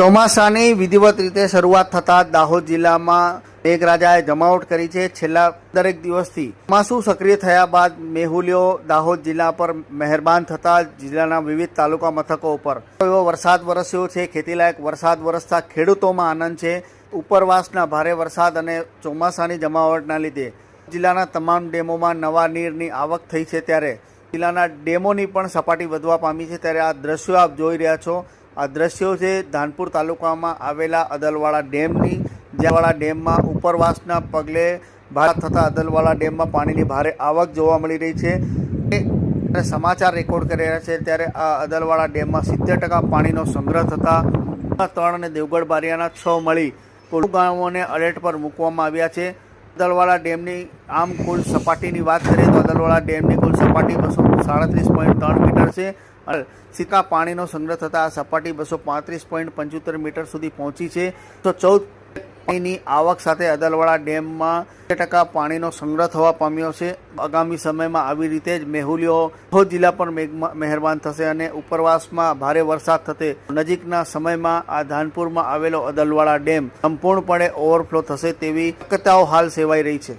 ચોમાસાની વિધિવત રીતે શરૂઆત થતાં દાહોદ જિલ્લામાં મેઘરાજાએ જમાવટ કરી છે. છેલ્લા દરેક દિવસથી ચોમાસું સક્રિય થયા બાદ મેહુલીઓ દાહોદ જિલ્લા પર મહેરબાન થતાં જિલ્લાના વિવિધ તાલુકા મથકો ઉપર. એવો વરસાદ વરસ્યો છે. ખેતીલાયક વરસાદ વરસતા ખેડૂતોમાં આનંદ છે. ઉપરવાસના ભારે વરસાદ અને ચોમાસાની જમાવટના લીધે જિલ્લાના તમામ ડેમોમાં નવા નીરની આવક થઈ છે. ત્યારે જિલ્લાના ડેમોની પણ સપાટી વધવા પામી છે. ત્યારે આ દ્રશ્યો આપ જોઈ રહ્યા છો. આ દ્રશ્યો છે ધાનપુર તાલુકામાં આવેલા અદલવાડા ડેમની. જ્યાંવાળા ડેમમાં ઉપરવાસના પગલે ભારત થતા અદલવાડા ડેમમાં પાણીની ભારે આવક જોવા મળી રહી છે. અને સમાચાર રેકોર્ડ કરી રહ્યા છે ત્યારે આ અદલવાડા ડેમમાં સિત્તેર ટકા પાણીનો સંગ્રહ થતા ત્રણ અને દેવગઢ બારિયાના છ મળી. ગામોને અલર્ટ પર મૂકવામાં આવ્યા છે. અદલવાડા ડેમની આમ કુલ સપાટીની વાત કરીએ તો દલવાળા ડેમની કુલ સપાટી બસો સાડત્રીસ પોઈન્ટ ત્રણ મીટર છે. સિક્કા પાણીનો સંગ્રહ થતાં આ સપાટી બસો પાંત્રીસ પોઈન્ટ પંચોતેર મીટર સુધી પહોંચી છે. તો ચૌદ પાણીની આવક સાથે અદલવાડા ડેમમાં બે ટકા પાણીનો સંગ્રહ થવા પામ્યો છે. આગામી સમયમાં આવી રીતે જ મેહુલીઓ દાહોદ જિલ્લા પર મહેરબાન થશે અને ઉપરવાસમાં ભારે વરસાદ થશે નજીકના સમયમાં આ ધાનપુરમાં આવેલો અદલવાડા ડેમ સંપૂર્ણપણે ઓવરફ્લો થશે તેવી શક્યતાઓ હાલ સેવાઈ રહી છે.